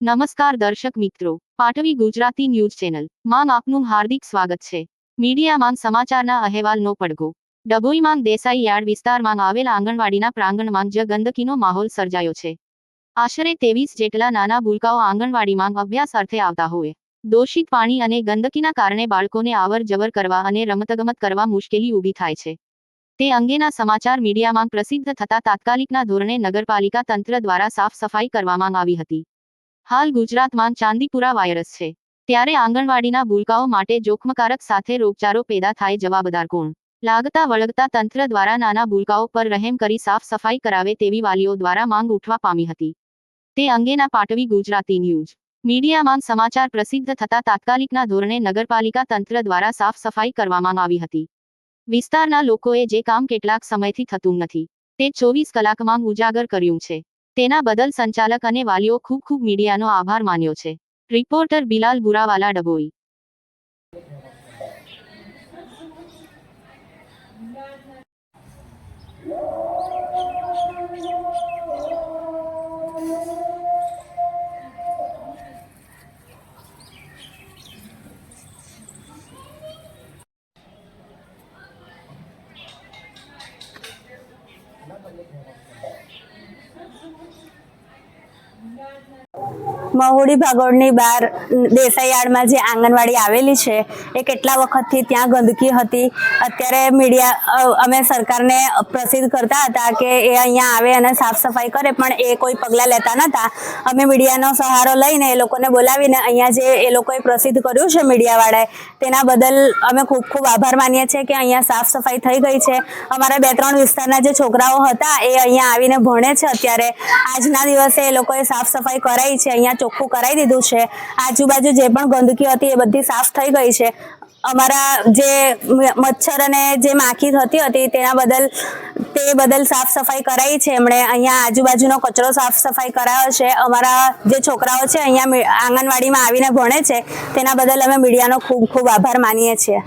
નમસ્કાર દર્શક મિત્રો, પાટવી ગુજરાતી ન્યૂઝ ચેનલ. માં આપનું હાર્દિક સ્વાગત છે. મીડિયામાં સમાચારના અહેવાલનો પડઘો. ડભોઈમાં દેસાઈ યાર્ડ વિસ્તારમાં આવેલ આંગણવાડીના પ્રાંગણમાં જ ગંદકીનો માહોલ સર્જાયો છે. આશરે ત્રેવીસ જેટલા નાના ભૂલકાઓ આંગણવાડીમાં અભ્યાસ અર્થે આવતા હોય. દોષિત પાણી અને ગંદકીના કારણે બાળકોને આવર જવર કરવા અને રમતગમત કરવા મુશ્કેલી ઊભી થાય છે. તે અંગેના સમાચાર મીડિયામાં પ્રસિદ્ધ થતા તાત્કાલિકના ધોરણે નગરપાલિકા તંત્ર દ્વારા સાફ સફાઈ કરવામાં આવી હતી. હાલ ગુજરાતમાં ચાંદીપુરા વાયરસ છે. ત્યારે આંગણવાડીના ભૂલકાઓ માટે જોખમકારક સાથે રોગચારો પેદા થાય જવાબદાર કોણ લાગતા વળગતા તંત્ર દ્વારા નાના ભૂલકાઓ પર રહેમ કરી સાફ સફાઈ કરાવે તેવી વાલીઓ દ્વારા માંગ ઉઠવા પામી હતી. તે અંગેના પાટવી ગુજરાતી ન્યૂઝ. મીડિયામાં સમાચાર પ્રસિદ્ધ થતા તાત્કાલિકના ધોરણે નગરપાલિકા તંત્ર દ્વારા સાફ સફાઈ કરવામાં આવી હતી. વિસ્તારના લોકોએ જે કામ કેટલાક સમયથી થતું નથી, તે ચોવીસ કલાકમાં ઉજાગર કર્યું છે. તેના બદલ સંચાલક અને વાલીઓ ખૂબ ખૂબ મીડિયાનો આભાર માન્યો છે. રિપોર્ટર બિલાલ બુરાવાલા, ડભોઈ. મહુડી ભાગોળની બહાર દેસાઈયાળમાં જે આંગણવાડી આવેલી છે, એ કેટલા વખતથી ત્યાં ગંદકી હતી? અત્યારે મીડિયા અમે સરકારને પ્રસિદ્ધ કરતા હતા કે એ અહીંયા આવે અને સાફ સફાઈ કરે, પણ એ કોઈ પગલાં લેતા નહોતા અમે મીડિયાનો સહારો લઈને એ લોકોને બોલાવીને અહીંયા જે એ લોકોએ પ્રસિદ્ધ કર્યું છે મીડિયાવાળાએ, તેના બદલ અમે ખૂબ ખૂબ આભાર માનીએ છીએ કે અહીંયા સાફ સફાઈ થઈ ગઈ છે. અમારા બે ત્રણ વિસ્તારના જે છોકરાઓ હતા, એ અહીંયા આવીને ભણે છે અત્યારે. આજના દિવસે એ લોકોએ સાફ સફાઈ કરાઈ છે, અહીંયા ચોખ્ખું કરાવી દીધું છે. આજુબાજુ જે પણ ગંદકી હતી એ બધી સાફ થઈ ગઈ છે. અમારા જે મચ્છર અને જે માખી થતી હતી તેના બદલ, તે બદલ સાફ સફાઈ કરાઈ છે. એમણે અહીંયા આજુબાજુનો કચરો સાફ સફાઈ કરાયો છે. અમારા જે છોકરાઓ છે અહીંયા આંગણવાડીમાં આવીને ભણે છે. તેના બદલ અમે મીડિયાનો ખૂબ ખૂબ આભાર માનીએ છીએ.